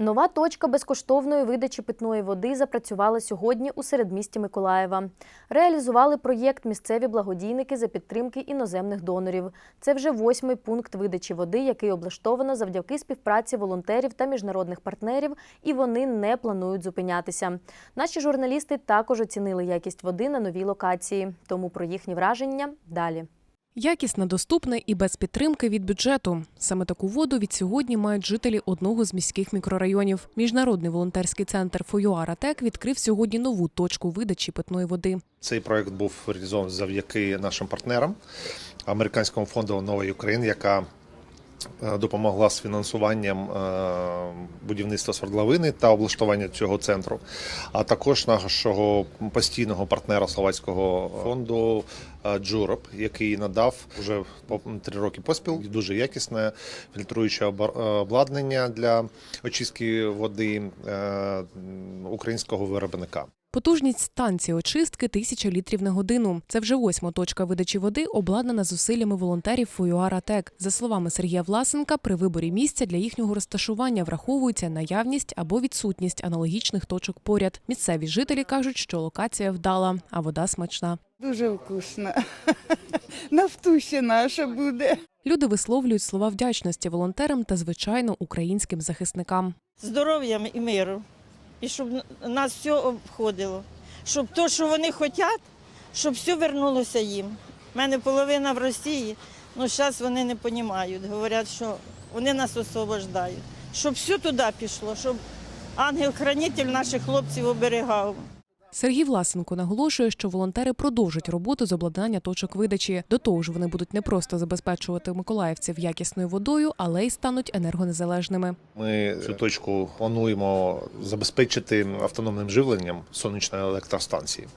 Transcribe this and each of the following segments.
Нова точка безкоштовної видачі питної води запрацювала сьогодні у середмісті Миколаєва. Реалізували проєкт місцеві благодійники за підтримки іноземних донорів. Це вже восьмий пункт видачі води, який облаштовано завдяки співпраці волонтерів та міжнародних партнерів, і вони не планують зупинятися. Наші журналісти також оцінили якість води на новій локації. Тому про їхні враження далі. Якісна, доступна і без підтримки від бюджету. Саме таку воду від сьогодні мають жителі одного з міських мікрорайонів. Міжнародний волонтерський центр Фоюаратек відкрив сьогодні нову точку видачі питної води. Цей проект був реалізований завдяки нашим партнерам, американському фонду нової України, яка допомогла з фінансуванням е, будівництва свердловини та облаштування цього центру, а також нашого постійного партнера словацького фонду е, Джуроп, який надав вже три роки поспіл дуже якісне фільтруюче е, обладнання для очистки води е, українського виробника. Потужність станції очистки тисяча літрів на годину. Це вже восьма точка видачі води, обладнана зусиллями волонтерів Фоюаратек. За словами Сергія Власенка, при виборі місця для їхнього розташування враховується наявність або відсутність аналогічних точок поряд. Місцеві жителі кажуть, що локація вдала, а вода смачна. Дуже вкусно. Нафтуще наша буде. Люди висловлюють слова вдячності волонтерам та звичайно українським захисникам. здоров'ям і миру. І щоб нас все обходило. Щоб те, що вони хочуть, щоб все вернулося їм. У мене половина в Росії, ну зараз вони не розуміють. Говорять, що вони нас освобождають. Щоб все туди пішло, щоб ангел-хранитель наших хлопців оберігав. Сергій Власенко наголошує, що волонтери продовжать роботу з обладнання точок видачі. До того ж, вони будуть не просто забезпечувати миколаївців якісною водою, але й стануть енергонезалежними. Ми цю точку плануємо забезпечити автономним живленням сонячної електростанції,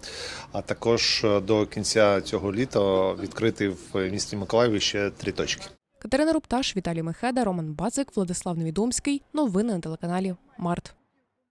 а також е, до кінця цього літа відкрити в місті Миколаєві ще три точки. Катерина Рупташ, Віталій Мехеда, Роман Бацик, Владислав Невідомський. Новини на телеканалі Март.